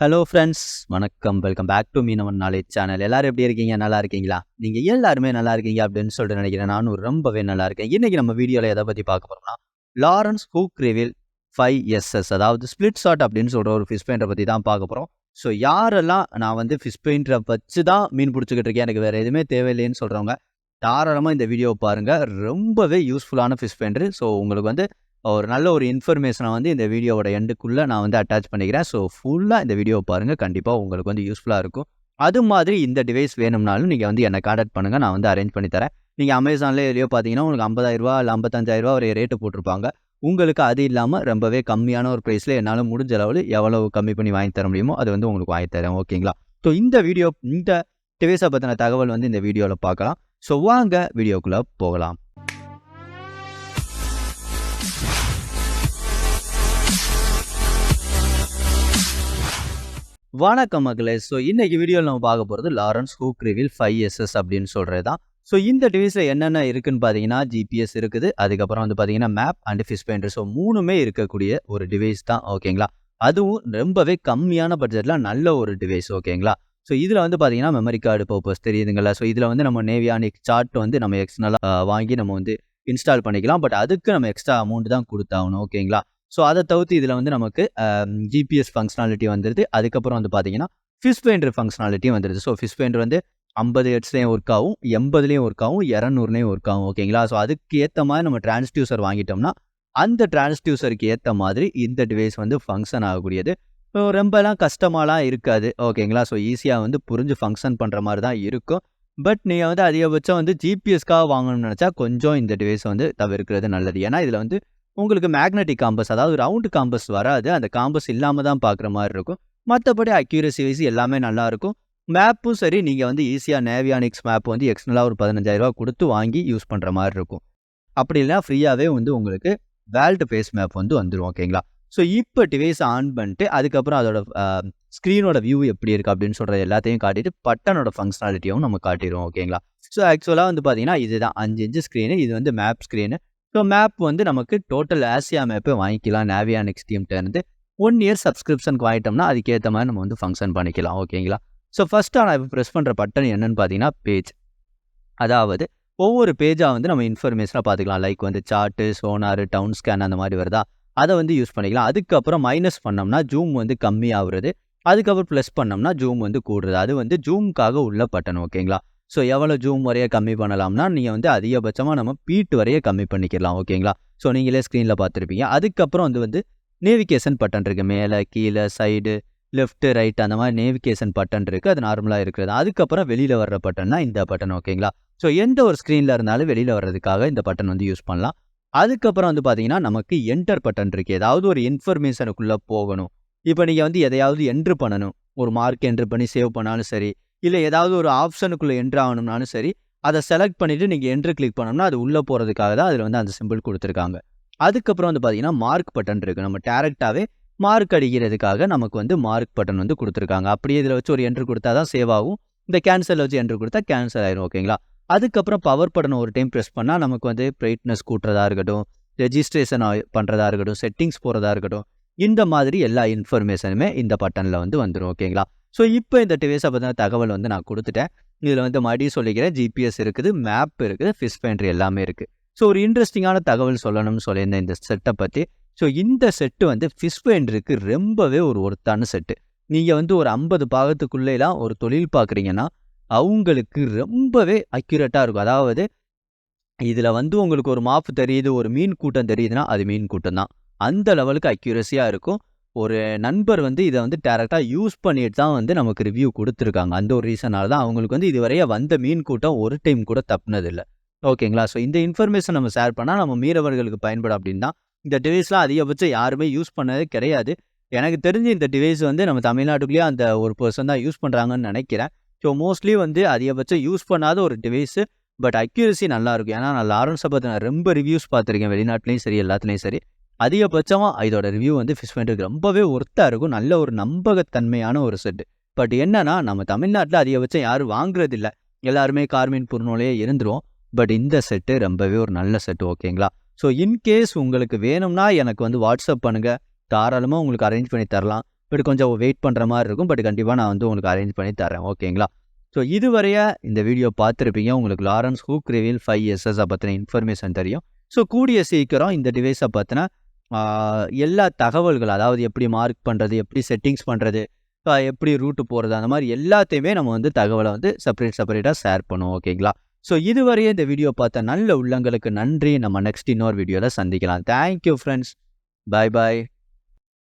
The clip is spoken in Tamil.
ஹலோ ஃப்ரெண்ட்ஸ் வணக்கம். Welcome back to Meenavan knowledge channel எல்லாரும் எப்படி இருக்கீங்க? நல்லா இருக்கீங்களா? நீங்கள் எல்லாருமே நல்லா இருக்கீங்க அப்படின்னு சொல்லிட்டு நினைக்கிறேன். நானும் ரொம்பவே நல்லா இருக்கேன். இன்னைக்கு நம்ம வீடியோவில் எதை பற்றி பார்க்க போகிறோம்னா Lowrance Hook Reveal five SS அதாவது ஸ்பிளிட் ஷாட் அப்படின்னு சொல்கிற ஒரு ஃபிஷ் பெயிண்டரை பற்றி தான் பார்க்க போகிறோம் ஸோ யாரெல்லாம் நான் வந்து ஃபிஷ் பெயிண்டரை வச்சு தான் மீன் பிடிச்சிக்கிட்டு இருக்கேன் எனக்கு வேறு எதுவுமே தேவையில்லைன்னு சொல்கிறவங்க தாராளமாக இந்த வீடியோ பாருங்கள் ரொம்பவே யூஸ்ஃபுல்லான ஃபிஷ் பெயிண்டர் ஸோ உங்களுக்கு வந்து ஒரு நல்ல ஒரு இன்ஃபர்மேஷனை வந்து இந்த வீடியோவோட எண்டுக்குள்ளே நான் வந்து அட்டாச் பண்ணிக்கிறேன். ஸோ ஃபுல்லாக இந்த வீடியோ பாருங்கள் கண்டிப்பாக உங்களுக்கு வந்து யூஸ்ஃபுல்லாக இருக்கும். அது மாதிரி இந்த டிவைஸ் வேணும்னாலும் நீங்கள் வந்து என்னை காண்டாக்ட் பண்ணுங்கள் நான் வந்து அரேஞ்ச் பண்ணி தரேன். நீங்கள் அமேசானில் எதுலையோ பார்த்தீங்கன்னா உங்களுக்கு ஐம்பதாயிரரூவா இல்லை ஐம்பத்தஞ்சாயிரரூவா ஒரு ரேட்டு போட்டிருப்பாங்க. உங்களுக்கு அது இல்லாமல் ரொம்பவே கம்மியான ஒரு ப்ரைஸில் என்னால் முடிஞ்ச அளவில் எவ்வளோ கம்மி பண்ணி வாங்கி தர முடியுமோ அது வந்து உங்களுக்கு வாங்கி தரேன். ஓகேங்களா ஸோ இந்த வீடியோ இந்த டிவைஸை பற்றின தகவல் வந்து இந்த வீடியோவில் பார்க்கலாம். ஸோ வாங்க வீடியோக்குள்ளே போகலாம். வணக்கம் மகளே. ஸோ இன்னைக்கு வீடியோவில் நம்ம பார்க்க போகிறது Lowrance Hook Reveal five SS அப்படின்னு சொல்கிறது தான் ஸோ இந்த டிவைஸில் என்னென்ன இருக்குன்னு பார்த்தீங்கன்னா ஜிபிஎஸ் இருக்குது. அதுக்கப்புறம் வந்து பார்த்தீங்கன்னா map and fish painter so மூணுமே இருக்கக்கூடிய ஒரு டிவைஸ் தான் ஓகேங்களா அதுவும் ரொம்பவே கம்மியான பட்ஜெட்டில் நல்ல ஒரு டிவைஸ் ஓகேங்களா ஸோ இதில் வந்து பார்த்தீங்கன்னா மெமரி கார்டு பர்பஸ் தெரியுதுங்களா ஸோ இதில் வந்து நம்ம நேவியானிக் சார்ட் வந்து நம்ம எக்ஸ்டர்னலாக வாங்கி நம்ம வந்து இன்ஸ்டால் பண்ணிக்கலாம். பட் அதுக்கு நம்ம எக்ஸ்ட்ரா அமௌண்ட் தான் கொடுத்தாகணும் ஓகேங்களா ஸோ அதை தவிர்த்து இதில் வந்து நமக்கு ஜிபிஎஸ் ஃபங்க்ஷனாலிட்டி வந்துடுது அதுக்கப்புறம் வந்து பார்த்தீங்கன்னா ஃபிஷ் பெயிண்டர் ஃபங்க்ஷனாலிட்டியும் வந்துடுது ஸோ ஃபிஷ் பெயிண்டர் வந்து ஐம்பது ஹெட்ஸ்லேயும் ஒர்க் ஆகும் எண்பதுலேயும் ஒர்க் ஆகும் இரநூறுலேயும் ஒர்க் ஆகும். ஓகேங்களா ஸோ அதுக்கு ஏற்ற மாதிரி நம்ம டிரான்ஸ்டியூசர் வாங்கிட்டோம்னா அந்த டிரான்ஸ்டியூசருக்கு ஏற்ற மாதிரி இந்த டிவைஸ் வந்து ஃபங்க்ஷன் ஆகக்கூடியது. ரொம்பலாம் கஷ்டமாலாம் இருக்காது. ஓகேங்களா ஸோ ஈஸியாக வந்து புரிஞ்சு ஃபங்க்ஷன் பண்ணுற மாதிரி தான் இருக்கும். பட் நீங்கள் வந்து அதிகபட்சம் வந்து ஜிபிஎஸ்க்காக வாங்கணும்னு நினச்சா கொஞ்சம் இந்த டிவைஸ் வந்து தவிர்க்கிறது நல்லது. ஏன்னா இதில் வந்து உங்களுக்கு மேக்னெட்டிக் காம்பஸ் அதாவது ரவுண்டு காம்பஸ் வராது. அந்த காம்பஸ் இல்லாமல் தான் பார்க்குற மாதிரி இருக்கும். மற்றபடி அக்யூரசி வைஸ் எல்லாமே நல்லாயிருக்கும் மேப்பும் சரி நீங்கள் வந்து ஈஸியாக நேவியானிக்ஸ் மேப் வந்து எக்ஸ்டர்னலாக ஒரு பதினஞ்சாயிரரூபா கொடுத்து வாங்கி யூஸ் பண்ணுற மாதிரி இருக்கும். அப்படி இல்லைனா ஃப்ரீயாகவே வந்து உங்களுக்கு வேல்டு ஃபேஸ் மேப் வந்து வந்துடும் ஓகேங்களா ஸோ இப்போ டிவைஸ் ஆன் பண்ணிட்டு அதுக்கப்புறம் அதோட ஸ்க்ரீனோட வியூ எப்படி இருக்குது அப்படின்னு சொல்கிறது எல்லாத்தையும் காட்டிட்டு பட்டனோட ஃபங்க்ஷனாலிட்டியும் நம்ம காட்டிடுவோம் ஓகேங்களா ஸோ ஆக்சுவலாக வந்து பார்த்தீங்கன்னா இதுதான். அஞ்சு இன்ச்சு ஸ்க்ரீனு இது வந்து மேப் ஸ்க்ரீனு ஸோ மேப் வந்து நமக்கு டோட்டல் ஆசியா மேப்பே வாங்கிக்கலாம். நேவியா நெக்ஸ்ட் இருந்து ஒன் இயர் சப்ஸ்கிரிப்ஷனுக்கு வாங்கிட்டோம்னா அதுக்கேற்ற மாதிரி நம்ம வந்து ஃபங்க்ஷன் பண்ணிக்கலாம். ஓகேங்களா ஸோ ஃபஸ்ட்டாக நான் இப்போ ப்ரெஸ் பண்ணுற பட்டன் என்னென்னு பார்த்தீங்கன்னா பேஜ் அதாவது ஒவ்வொரு பேஜாக வந்து நம்ம இன்ஃபர்மேஷனாக பார்த்துக்கலாம். லைக் வந்து சார்ட்டு சோனாரு டவுன் ஸ்கேன் அந்த மாதிரி வருதா? அதை வந்து யூஸ் பண்ணிக்கலாம். அதுக்கப்புறம் மைனஸ் பண்ணோம்னா ஜூம் வந்து கம்மியாகிறது. அதுக்கப்புறம் ப்ளஸ் பண்ணோம்னா ஜூம் வந்து கூடுறது. அது வந்து ஜூமுக்காக உள்ள பட்டன் ஓகேங்களா ஸோ எவ்வளோ ஜூம் வரைய கம்மி பண்ணலாம்னா நீங்கள் வந்து அதிகபட்சமாக நம்ம பீட் வரைய கம்மி பண்ணிக்கலாம் ஓகேங்களா? ஸோ நீங்களே ஸ்க்ரீனில் பார்த்துருப்பீங்க. அதுக்கப்புறம் வந்து வந்து நேவிகேஷன் பட்டன் இருக்குது மேலே கீழே சைடு லெஃப்ட்டு ரைட் அந்த மாதிரி நேவிகேஷன் பட்டன் இருக்குது அது நார்மலாக இருக்கிறது. அதுக்கப்புறம் வெளியில் வர்ற பட்டன்னா இந்த பட்டன் ஓகேங்களா? ஸோ எந்த ஒரு ஸ்க்ரீனில் இருந்தாலும் வெளியில் வர்றதுக்காக இந்த பட்டன் வந்து யூஸ் பண்ணலாம். அதுக்கப்புறம் வந்து பார்த்தீங்கன்னா நமக்கு என்டர் பட்டன் இருக்குது ஏதாவது ஒரு இன்ஃபர்மேஷனுக்குள்ளே போகணும். இப்போ நீங்கள் வந்து எதையாவது என்ட்ரு பண்ணணும். ஒரு மார்க் என்ட்ரு பண்ணி சேவ் பண்ணாலும் சரி இல்லை ஏதாவது ஒரு ஆப்ஷனுக்குள்ளே என்ட்ரு ஆகணும்னாலும் சரி அதை செலக்ட் பண்ணிவிட்டு நீங்கள் என்ட்ரு கிளிக் பண்ணோம்னா அது உள்ளே போகிறதுக்காக தான் அதில் வந்து அந்த சிம்பிள் கொடுத்துருக்காங்க. அதுக்கப்புறம் வந்து பார்த்திங்கன்னா மார்க் பட்டன் இருக்குது நம்ம டேரெக்டாகவே மார்க் அடிக்கிறதுக்காக நமக்கு வந்து மார்க் பட்டன் வந்து கொடுத்துருக்காங்க. அப்படியே இதில் வச்சு ஒரு என்ட்ரு கொடுத்தா தான் சேவ் ஆகும். இந்த கேன்சலில் வச்சு என்ட்ரு கொடுத்தா கேன்சல் ஆயிரும் ஓகேங்களா அதுக்கப்புறம் பவர் பட்டன் ஒரு டைம் ப்ரெஸ் பண்ணால் நமக்கு வந்து பிரைட்னஸ் கூட்டுறதா இருக்கட்டும் ரெஜிஸ்ட்ரேஷன் பண்ணுறதா இருக்கட்டும் செட்டிங்ஸ் போகிறதா இருக்கட்டும் இந்த மாதிரி எல்லா இன்ஃபர்மேஷனுமே இந்த பட்டனில் வந்து வந்துடும் ஓகேங்களா ஸோ இப்போ இந்த டிவைஸை பற்றின தகவல் வந்து நான் கொடுத்துட்டேன். இதில் வந்து மறுபடியும் சொல்லிக்கிறேன் ஜிபிஎஸ் இருக்குது மேப் இருக்குது ஃபிஷ் பேண்ட்ரி எல்லாமே இருக்குது ஸோ ஒரு இன்ட்ரெஸ்டிங்கான தகவல் சொல்லணும்னு சொல்லியிருந்தேன் இந்த செட்டை பற்றி ஸோ இந்த செட்டு வந்து ஃபிஷ் பேண்ட்ரிக்கு ரொம்பவே ஒரு ஒருத்தான செட்டு நீங்கள் வந்து ஒரு ஐம்பது பாகத்துக்குள்ளேலாம் ஒரு தொழில் பார்க்குறீங்கன்னா அவங்களுக்கு ரொம்பவே அக்யூரேட்டாக இருக்கும். அதாவது இதில் வந்து உங்களுக்கு ஒரு மாப்பு தெரியுது ஒரு மீன் கூட்டம் தெரியுதுன்னா அது மீன் கூட்டம் தான் அந்த லெவலுக்கு அக்யூரஸியாக இருக்கும். ஒரு நண்பர் வந்து இதை வந்து டேரெக்டாக யூஸ் பண்ணிட்டு தான் வந்து நமக்கு ரிவ்யூ கொடுத்துருக்காங்க. அந்த ஒரு ரீசனால தான் அவங்களுக்கு வந்து இதுவரைய வந்த மீன் கூட்டம் ஒரு டைம் கூட தப்புனதில்லை. ஓகேங்களா ஸோ இந்த இன்ஃபர்மேஷன் நம்ம ஷேர் பண்ணால் நம்ம மீறவர்களுக்கு பயன்படும் அப்படின்னு தான். இந்த டிவைஸ்லாம் அதிகபட்சம் யாருமே யூஸ் பண்ணதே கிடையாது. எனக்கு தெரிஞ்சு இந்த டிவைஸ் வந்து நம்ம தமிழ்நாட்டுக்குள்ளேயே அந்த ஒரு பர்சன் தான் யூஸ் பண்ணுறாங்கன்னு நினைக்கிறேன். ஸோ மோஸ்ட்லி வந்து அதிகபட்சம் யூஸ் பண்ணாத ஒரு டிவைஸு பட் அக்யூரசி நல்லாயிருக்கும். ஏன்னா நான் லாரன்ஸை பற்றி நான் ரொம்ப ரிவ்யூஸ் பார்த்துருக்கேன். வெளிநாட்டிலையும் சரி எல்லாத்துலேயும் சரி. அதிகபட்சமாக இதோட ரிவ்யூ வந்து ஃபிஷ் பெயிண்டருக்கு ரொம்பவே ஒர்த்தாக இருக்கும். நல்ல ஒரு நம்பகத்தன்மையான ஒரு செட்டு பட் என்னன்னா நம்ம தமிழ்நாட்டில் அதிகபட்சம் யாரும் வாங்குறதில்ல. எல்லாருமே கார்மீன் புறநூலையே இருந்துரும் பட் இந்த செட்டு ரொம்பவே ஒரு நல்ல செட்டு ஓகேங்களா ஸோ இன்கேஸ் உங்களுக்கு வேணும்னா எனக்கு வந்து வாட்ஸ்அப் பண்ணுங்கள் தாராளமாக உங்களுக்கு அரேஞ்ச் பண்ணி தரலாம். பட் கொஞ்சம் வெயிட் பண்ணுற மாதிரி இருக்கும். பட் கண்டிப்பாக நான் வந்து உங்களுக்கு அரேஞ்ச் பண்ணி தரேன் ஓகேங்களா ஸோ இதுவரைய இந்த வீடியோ பார்த்துருப்பீங்க. உங்களுக்கு Lowrance Hook Reveal five SS பற்றின இன்ஃபர்மேஷன் தெரியும். ஸோ கூடிய சீக்கிரம் இந்த டிவைஸை பற்றின எல்லா தகவல்கள் அதாவது எப்படி மார்க் பண்ணுறது எப்படி செட்டிங்ஸ் பண்ணுறது எப்படி ரூட்டு போகிறது அந்த மாதிரி எல்லாத்தையுமே நம்ம வந்து தகவலை வந்து செப்பரேட் செப்பரேட்டாக ஷேர் பண்ணுவோம் ஓகேங்களா ஸோ இதுவரையே இந்த வீடியோ பார்த்த நல்ல உள்ளங்களுக்கு நன்றி. நம்ம நெக்ஸ்ட் இன்னொரு வீடியோவில் சந்திக்கலாம். தேங்க்யூ ஃப்ரெண்ட்ஸ் பாய் பாய்